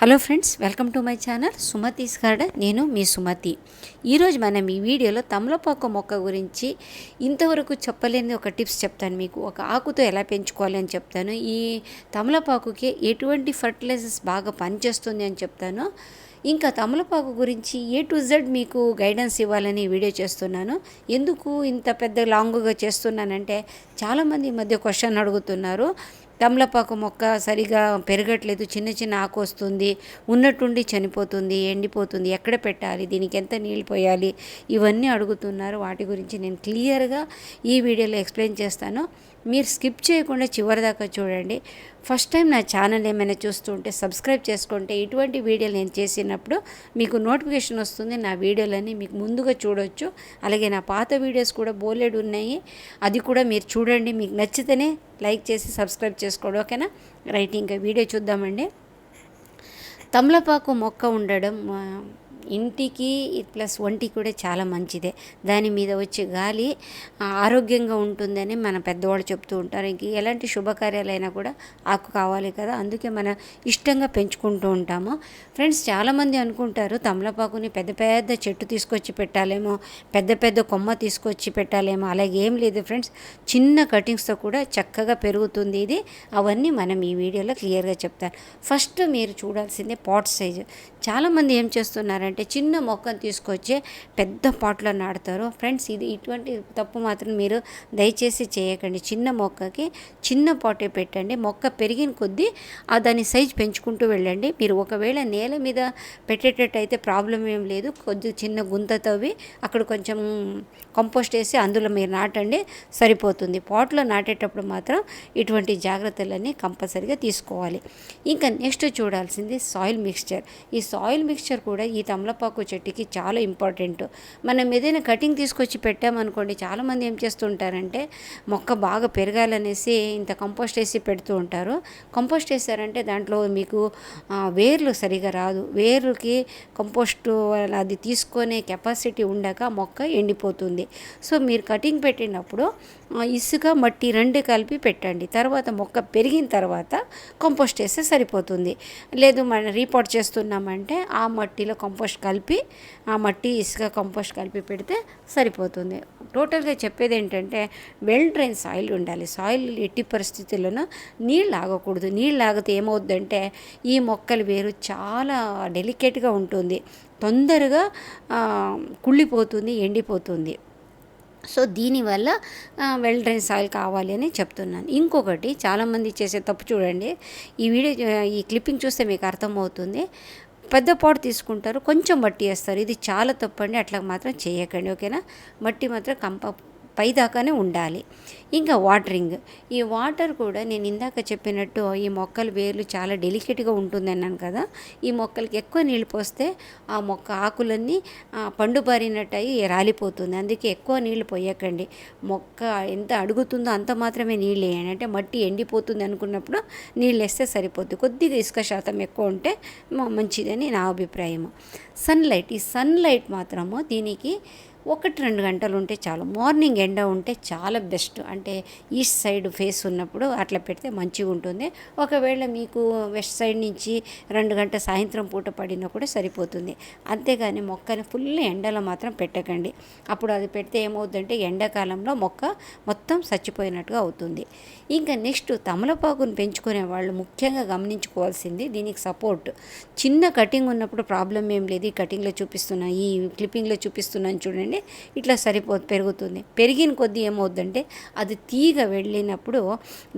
Hello friends welcome to my channel Sumathi's garden. నేను మీ సుమతి. ఈరోజు మనం ఈ వీడియోలో తమలపాకు మొక్క గురించి ఇంతవరకు చెప్పలేని ఒక టిప్స్ చెప్తాను మీకు. ఒక ఆకుతో ఎలా పెంచుకోవాలి అని చెప్తాను. ఈ తమలపాకుకి ఎటువంటి ఫర్టిలైజర్స్ బాగా పనిచేస్తుంది అని చెప్తాను. ఇంకా తమలపాకు గురించి ఏ టు జెడ్ మీకు గైడెన్స్ ఇవ్వాలని వీడియో చేస్తున్నాను. ఎందుకు ఇంత పెద్ద లాంగ్గా చేస్తున్నానంటే చాలామంది ఈ మధ్య క్వశ్చన్ అడుగుతున్నారు. తమలపాకు మొక్క సరిగా పెరగట్లేదు చిన్న చిన్న ఆకు వస్తుంది ఉన్నట్టుండి చనిపోతుంది ఎండిపోతుంది ఎక్కడ పెట్టాలి దీనికి ఎంత నీళ్ళు పోయాలి ఇవన్నీ అడుగుతున్నారు. వాటి గురించి నేను క్లియర్గా ఈ వీడియోలో ఎక్స్ప్లెయిన్ చేస్తాను. మీరు స్కిప్ చేయకుండా చివరి దాకా చూడండి. ఫస్ట్ టైం నా ఛానల్ ఏమైనా చూస్తుంటే సబ్స్క్రైబ్ చేసుకుంటే ఇటువంటి వీడియోలు నేను చేసినప్పుడు మీకు నోటిఫికేషన్ వస్తుంది. నా వీడియోలన్నీ మీకు ముందుగా చూడొచ్చు. అలాగే నా పాత వీడియోస్ కూడా బోలెడు ఉన్నాయి. అది కూడా మీరు చూడండి. మీకు నచ్చితేనే లైక్ చేసి సబ్స్క్రైబ్ చేసుకోండి. ఓకేనా? రైట్ ఇంకా వీడియో చూద్దామండి. తమలపాకు మొక్క ఉండడం ఇంటికి ప్లస్ ఒంటికి కూడా చాలా మంచిదే. దాని మీద వచ్చే గాలి ఆరోగ్యంగా ఉంటుందని మన పెద్దవాళ్ళు చెప్తూ ఉంటారు. ఇంక ఎలాంటి శుభకార్యాలైనా కూడా ఆకు కావాలి కదా అందుకే మనం ఇష్టంగా పెంచుకుంటూ ఉంటాము. ఫ్రెండ్స్ చాలామంది అనుకుంటారు తమలపాకుని పెద్ద పెద్ద చెట్టు తీసుకొచ్చి పెట్టాలేమో పెద్ద పెద్ద కొమ్మ తీసుకొచ్చి పెట్టాలేమో అలాగే ఏం లేదు ఫ్రెండ్స్. చిన్న కటింగ్స్తో కూడా చక్కగా పెరుగుతుంది ఇది. అవన్నీ మనం ఈ వీడియోలో క్లియర్గా చెప్తాను. ఫస్ట్ మీరు చూడాల్సిందే పాట్ సైజు. చాలామంది ఏం చేస్తున్నారంటే చిన్న మొక్కను తీసుకొచ్చి పెద్ద పాట్లో నాడతారు ఫ్రెండ్స్ ఇది ఇటువంటి తప్పు మాత్రం మీరు దయచేసి చేయకండి. చిన్న మొక్కకి చిన్న పాటే పెట్టండి. మొక్క పెరిగిన కొద్దీ ఆ దాని సైజ్ పెంచుకుంటూ వెళ్ళండి. మీరు ఒకవేళ నేల మీద పెట్టేటట్టయితే ప్రాబ్లం ఏం లేదు. కొద్ది చిన్న గుంత తవ్వి అక్కడ కొంచెం కంపోస్ట్ వేసి అందులో మీరు నాటండి సరిపోతుంది. పాట్లో నాటేటప్పుడు మాత్రం ఇటువంటి జాగ్రత్తలన్నీ కంపల్సరిగా తీసుకోవాలి. ఇంకా నెక్స్ట్ చూడాల్సింది సాయిల్ మిక్స్చర్. ఈ సాయిల్ మిక్స్చర్ కూడా ఈ తమలపాకు చెట్టుకి చాలా ఇంపార్టెంట్. మనం ఏదైనా కటింగ్ తీసుకొచ్చి పెట్టామనుకోండి చాలామంది ఏం చేస్తుంటారంటే మొక్క బాగా పెరగాలనేసి ఇంత కంపోస్ట్ వేసి పెడుతూ ఉంటారు. కంపోస్ట్ వేసారంటే దాంట్లో మీకు వేర్లు సరిగా రాదు. వేర్లకి కంపోస్ట్ అది తీసుకునే కెపాసిటీ ఉండక మొక్క ఎండిపోతుంది. సో మీరు కటింగ్ పెట్టినప్పుడు ఇసుక మట్టి రెండు కలిపి పెట్టండి. తర్వాత మొక్క పెరిగిన తర్వాత కంపోస్ట్ వేస్తే సరిపోతుంది. లేదు మనం రీపోర్ట్ చేస్తున్నామంటే ఆ మట్టిలో కంపోస్ట్ కలిపి ఆ మట్టి ఇసుక కంపోస్ట్ కలిపి పెడితే సరిపోతుంది. టోటల్గా చెప్పేది ఏంటంటే వెల్ డ్రైన్ సాయిల్ ఉండాలి. సాయిల్ ఎట్టి పరిస్థితుల్లోనూ నీళ్ళు ఆగకూడదు నీళ్ళు ఆగితే ఏమవుద్దంటే ఈ మొక్కలు వేరు చాలా డెలికేట్గా ఉంటుంది. తొందరగా కుళ్ళిపోతుంది ఎండిపోతుంది. సో దీనివల్ల వెల్ డ్రైన్ సాయిల్ కావాలి అని చెప్తున్నాను. ఇంకొకటి చాలామంది చేసే తప్పు చూడండి. ఈ వీడియో ఈ క్లిప్పింగ్ చూస్తే మీకు అర్థమవుతుంది. పెద్ద పాటు తీసుకుంటారు. కొంచెం మట్టి వేస్తారు. ఇది చాలా తప్పండి. అట్లా మాత్రం చేయకండి. ఓకేనా? మట్టి మాత్రం కంప పైదాకానే ఉండాలి. ఇంకా వాటరింగ్. ఈ వాటర్ కూడా నేను ఇందాక చెప్పినట్టు ఈ మొక్కల వేర్లు చాలా డెలికేట్గా ఉంటుంది అన్నాను కదా ఈ మొక్కలకి ఎక్కువ నీళ్ళు పోస్తే ఆ మొక్క ఆకులన్నీ ఆ, అయి రాలిపోతుంది. అందుకే ఎక్కువ నీళ్ళు పోయకండి. మొక్క ఎంత అడుగుతుందో అంత మాత్రమే నీళ్ళు వేయండి. అంటే మట్టి ఎండిపోతుంది అనుకున్నప్పుడు నీళ్ళు వేస్తే సరిపోద్ది. కొద్దిగా ఇసుక శాతం ఎక్కువ ఉంటే మంచిదని నా అభిప్రాయం సన్లైట్. ఈ సన్లైట్ మాత్రము దీనికి ఒకటి రెండు గంటలు ఉంటే చాలు. మార్నింగ్ ఎండ ఉంటే చాలా బెస్ట్. అంటే ఈస్ట్ సైడ్ ఫేస్ ఉన్నప్పుడు అట్లా పెడితే మంచిగా ఉంటుంది. ఒకవేళ మీకు వెస్ట్ సైడ్ నుంచి రెండు గంటల సాయంత్రం పూట పడినా కూడా సరిపోతుంది. అంతేగాని మొక్కని ఫుల్ ఎండలో మాత్రం పెట్టకండి. అప్పుడు అది పెడితే ఏమవుతుందంటే ఎండాకాలంలో మొక్క మొత్తం చచ్చిపోయినట్టుగా అవుతుంది. ఇంకా నెక్స్ట్ తమలపాకును పెంచుకునే వాళ్ళు ముఖ్యంగా గమనించుకోవాల్సింది దీనికి సపోర్ట్. చిన్న కటింగ్ ఉన్నప్పుడు ప్రాబ్లం ఏం లేదు. ఈ కటింగ్లో చూపిస్తున్నా ఈ క్లిప్పింగ్లో చూపిస్తున్నాను చూడండి. ఇట్లా సరిపో పెరుగుతుంది. పెరిగిన కొద్దీ ఏమవుద్దంటే అది తీగ వెళ్ళినప్పుడు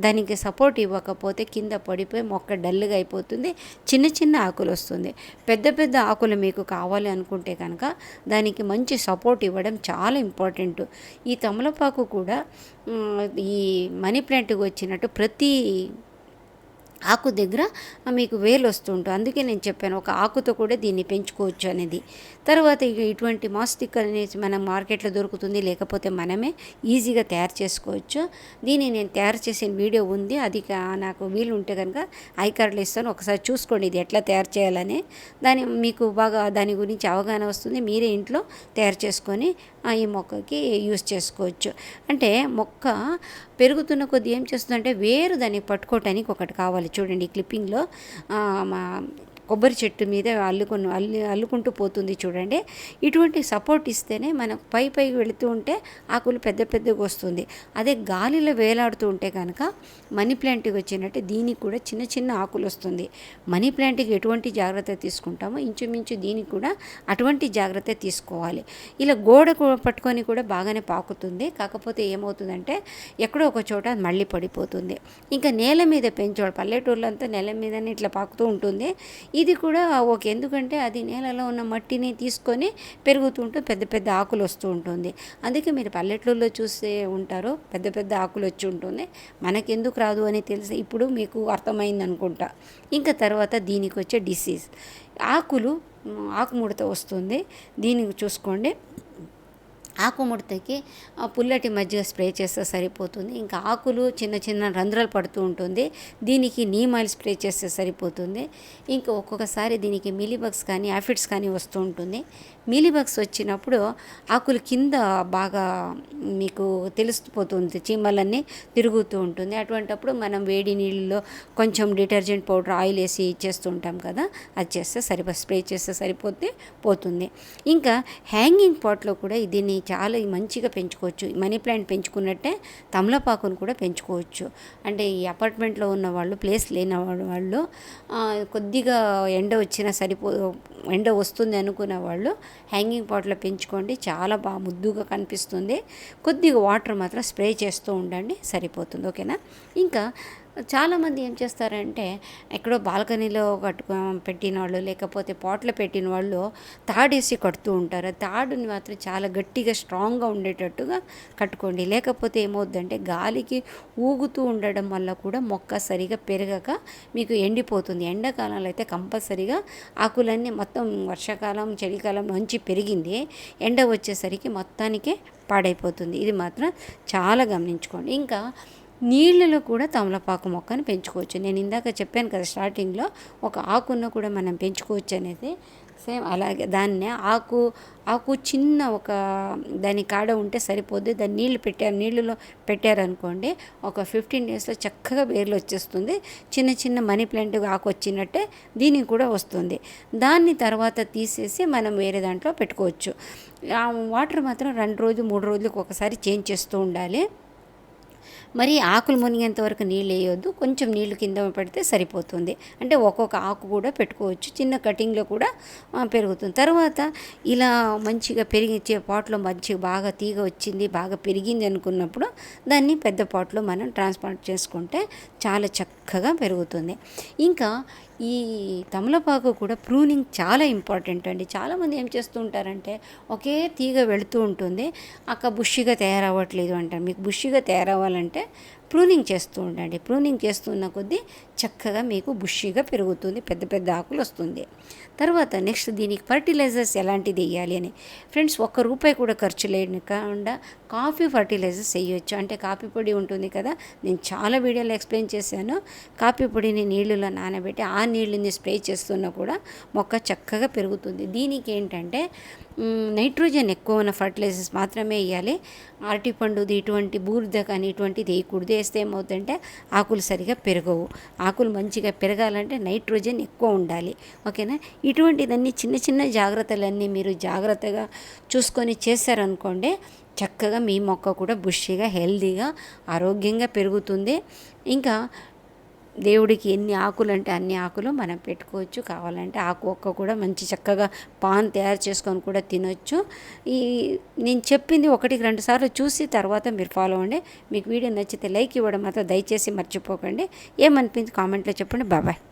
దానికి సపోర్ట్ ఇవ్వకపోతే కింద పడిపోయి మొక్క డల్గా అయిపోతుంది చిన్న చిన్న ఆకులు వస్తుంది. పెద్ద పెద్ద ఆకులు మీకు కావాలి అనుకుంటే కనుక దానికి మంచి సపోర్ట్ ఇవ్వడం చాలా ఇంపార్టెంట్. ఈ తమలపాకు కూడా ఈ మనీ ప్లాంట్కి వచ్చినట్టు ప్రతి ఆకు దగ్గర మీకు వేలు వస్తుంటాయి అందుకే నేను చెప్పాను ఒక ఆకుతో కూడా దీన్ని పెంచుకోవచ్చు అనేది. తర్వాత ఇక ఇటువంటి మాస్టిక్ అనేది మనం మార్కెట్లో దొరుకుతుంది లేకపోతే మనమే ఈజీగా తయారు చేసుకోవచ్చు. దీన్ని నేను తయారు చేసిన వీడియో ఉంది అది నాకు వీలు ఉంటే కనుక ఐ కార్డులు ఇస్తాను. ఒకసారి చూసుకోండి ఇది ఎట్లా తయారు చేయాలని. దాని మీకు బాగా దాని గురించి అవగాహన వస్తుంది మీరే ఇంట్లో తయారు చేసుకొని ఈ మొక్కకి యూస్ చేసుకోవచ్చు. అంటే మొక్క పెరుగుతున్న కొద్దీ ఏం చేస్తుందంటే వేరు దాన్ని పట్టుకోవటానికి ఒకటి కావాలి. చూడండి ఈ క్లిప్పింగ్లో మా కొబ్బరి చెట్టు మీద అల్లుకొని అల్లు అల్లుకుంటూ పోతుంది చూడండి. ఇటువంటి సపోర్ట్ ఇస్తేనే మనం పై పైకి వెళుతూ ఉంటే ఆకులు పెద్ద పెద్దగా వస్తుంది. అదే గాలిలో వేలాడుతూ ఉంటే కనుక మనీ ప్లాంట్కి వచ్చినట్టు దీనికి కూడా చిన్న చిన్న ఆకులు వస్తుంది. మనీ ప్లాంట్కి ఎటువంటి జాగ్రత్త తీసుకుంటామో ఇంచుమించు దీనికి కూడా అటువంటి జాగ్రత్త తీసుకోవాలి. ఇలా గోడ పట్టుకొని కూడా బాగానే పాకుతుంది. కాకపోతే ఏమవుతుందంటే ఎక్కడో ఒక చోట మళ్ళీ పడిపోతుంది. ఇంకా నేల మీద పెంచోడు పల్లెటూళ్ళంతా నేల మీదనే ఇట్లా పాకుతూ ఉంటుంది. ఇది కూడా ఓకే. ఎందుకంటే అది నేలలో ఉన్న మట్టిని తీసుకొని పెరుగుతుంటూ పెద్ద పెద్ద ఆకులు వస్తూ ఉంటుంది. అందుకే మీరు పల్లెటూళ్ళలో చూస్తే ఉంటారు పెద్ద పెద్ద ఆకులు వచ్చి ఉంటుంది. మనకెందుకు రాదు అని తెలిసి ఇప్పుడు మీకు అర్థమైంది అనుకుంటా. ఇంకా తర్వాత దీనికి వచ్చే డిసీజ్. ఆకులు ఆకుముడత వస్తుంది. దీనికి చూసుకోండి. ఆకుముడతకి పుల్లటి మజ్జిగ స్ప్రే చేస్తే సరిపోతుంది. ఇంకా ఆకులు చిన్న చిన్న రంధ్రాలు పడుతూ ఉంటుంది. దీనికి నీమ్ ఆయిల్ స్ప్రే చేస్తే సరిపోతుంది. ఇంకా ఒక్కొక్కసారి దీనికి మిలీబగ్స్ కానీ యాఫిడ్స్ కానీ వస్తూ ఉంటుంది. మిలీబగ్స్ వచ్చినప్పుడు ఆకులు కింద బాగా మీకు తెలిసిపోతుంది చీమలన్నీ తిరుగుతూ ఉంటుంది. అటువంటప్పుడు మనం వేడి నీళ్ళలో కొంచెం డిటర్జెంట్ పౌడర్ ఆయిల్ వేసి ఇచ్చేస్తూ ఉంటాం కదా అది చేస్తే సరిపో స్ప్రే చేస్తే సరిపోతే పోతుంది. ఇంకా హ్యాంగింగ్ పాట్లో కూడా దీన్ని చాలా మంచిగా పెంచుకోవచ్చు. మనీ ప్లాంట్ పెంచుకున్నట్టే తమలపాకును కూడా పెంచుకోవచ్చు. అంటే ఈ అపార్ట్మెంట్లో ఉన్న వాళ్ళు ప్లేస్ లేని వాళ్ళు కొద్దిగా ఎండ వచ్చినా సరిపో ఎండ వస్తుంది అనుకున్న వాళ్ళు హ్యాంగింగ్ పాట్లో పెంచుకోండి. చాలా బాగా ముద్దుగా కనిపిస్తుంది. కొద్దిగా వాటర్ మాత్రం స్ప్రే చేస్తూ ఉండండి సరిపోతుంది. ఓకేనా? ఇంకా చాలామంది ఏం చేస్తారంటే ఎక్కడో బాల్కనీలో కట్టుకో పెట్టిన వాళ్ళు లేకపోతే పాట్లో పెట్టిన వాళ్ళు తాడేసి కడుతూ ఉంటారు. తాడుని మాత్రం చాలా గట్టిగా స్ట్రాంగ్గా ఉండేటట్టుగా కట్టుకోండి. లేకపోతే ఏమవుద్దంటే గాలికి ఊగుతూ ఉండడం వల్ల కూడా మొక్క సరిగా పెరగక మీకు ఎండిపోతుంది. ఎండాకాలంలో అయితే కంపల్సరిగా ఆకులన్నీ మొత్తం వర్షాకాలం చలికాలం నుంచి పెరిగింది. ఎండ వచ్చేసరికి మొత్తానికే పాడైపోతుంది. ఇది మాత్రం చాలా గమనించుకోండి. ఇంకా నీళ్ళలో కూడా తమలపాకు మొక్కను పెంచుకోవచ్చు. నేను ఇందాక చెప్పాను కదా స్టార్టింగ్లో ఒక ఆకున్న కూడా మనం పెంచుకోవచ్చు అనేది. సేమ్ అలాగే దాన్ని ఆకు ఆకు చిన్న ఒక దాని కాడ ఉంటే సరిపోద్ది. దాన్ని నీళ్ళు పెట్టారు నీళ్ళలో పెట్టారనుకోండి ఒక ఫిఫ్టీన్ డేస్లో చక్కగా వేర్లు వచ్చేస్తుంది. చిన్న చిన్న మనీ ప్లాంట్ ఆకు వచ్చినట్టే దీనికి కూడా వస్తుంది. దాన్ని తర్వాత తీసేసి మనం వేరే దాంట్లో పెట్టుకోవచ్చు. వాటర్ మాత్రం రెండు రోజులు మూడు రోజులకు ఒకసారి చేంజ్ చేస్తూ ఉండాలి. మరి ఆకులు మునిగేంత వరకు నీళ్ళు వేయొద్దు. కొంచెం నీళ్ళు కింద పడితే సరిపోతుంది. అంటే ఒక్కొక్క ఆకు కూడా పెట్టుకోవచ్చు. చిన్న కటింగ్లో కూడా పెరుగుతుంది. తర్వాత ఇలా మంచిగా పెరిగించే పాట్లో మంచిగా బాగా తీగ వచ్చింది బాగా పెరిగింది అనుకున్నప్పుడు దాన్ని పెద్ద పాట్లో మనం ట్రాన్స్ప్లాంట్ చేసుకుంటే చాలా చక్కగా పెరుగుతుంది. ఇంకా ఈ తమలపాకు కూడా ప్రూనింగ్ చాలా ఇంపార్టెంట్ అండి. చాలామంది ఏం చేస్తూ ఉంటారంటే ఒకే తీగ వెళుతూ ఉంటుంది. అక్క బుష్షిగా తయారవ్వట్లేదు అంటారు. మీకు బుష్షిగా తయారవ్వాలంటే ప్రూనింగ్ చేస్తూ ఉండండి. ప్రూనింగ్ చేస్తున్న కొద్దీ చక్కగా మీకు బుషిగా పెరుగుతుంది పెద్ద పెద్ద ఆకులు వస్తుంది. తర్వాత నెక్స్ట్ దీనికి ఫర్టిలైజర్స్ ఎలాంటిది వేయాలి అని. ఫ్రెండ్స్ ఒక్క రూపాయి కూడా ఖర్చు లేకుండా కాఫీ ఫర్టిలైజర్స్ వేయొచ్చు. అంటే కాఫీ పొడి ఉంటుంది కదా నేను చాలా వీడియోలో ఎక్స్ప్లెయిన్ చేశాను. కాఫీ పొడిని నీళ్ళలో నానబెట్టి ఆ నీళ్ళని స్ప్రే చేస్తున్నా కూడా మొక్క చక్కగా పెరుగుతుంది. దీనికి ఏంటంటే నైట్రోజన్ ఎక్కువ ఉన్న ఫర్టిలైజర్స్ మాత్రమే వేయాలి అరటిపండుది ఇటువంటి బూర్ద కానీ ఇటువంటిది వేయకూడదు వేస్తే ఏమవుతుందంటే ఆకులు సరిగా పెరగవు. ఆకులు మంచిగా పెరగాలంటే నైట్రోజన్ ఎక్కువ ఉండాలి. ఓకేనా? ఇటువంటిదన్నీ చిన్న చిన్న జాగ్రత్తలన్నీ మీరు జాగ్రత్తగా చూసుకొని చేశారనుకోండి చక్కగా మీ మొక్క కూడా బుషిగా హెల్దీగా ఆరోగ్యంగా పెరుగుతుంది. ఇంకా దేవుడికి ఎన్ని ఆకులు అంటే అన్ని ఆకులు మనం పెట్టుకోవచ్చు. కావాలంటే ఆకు ఒక్క కూడా మంచి చక్కగా పాన్ తయారు చేసుకొని కూడా తినొచ్చు. ఈ నేను చెప్పింది ఒకటికి రెండు సార్లు చూసి తర్వాత మీరు ఫాలో అవ్వండి. మీకు వీడియో నచ్చితే లైక్ ఇవ్వడం మాత్రం దయచేసి మర్చిపోకండి. ఏమనిపించి కామెంట్లో చెప్పండి. బాబాయ్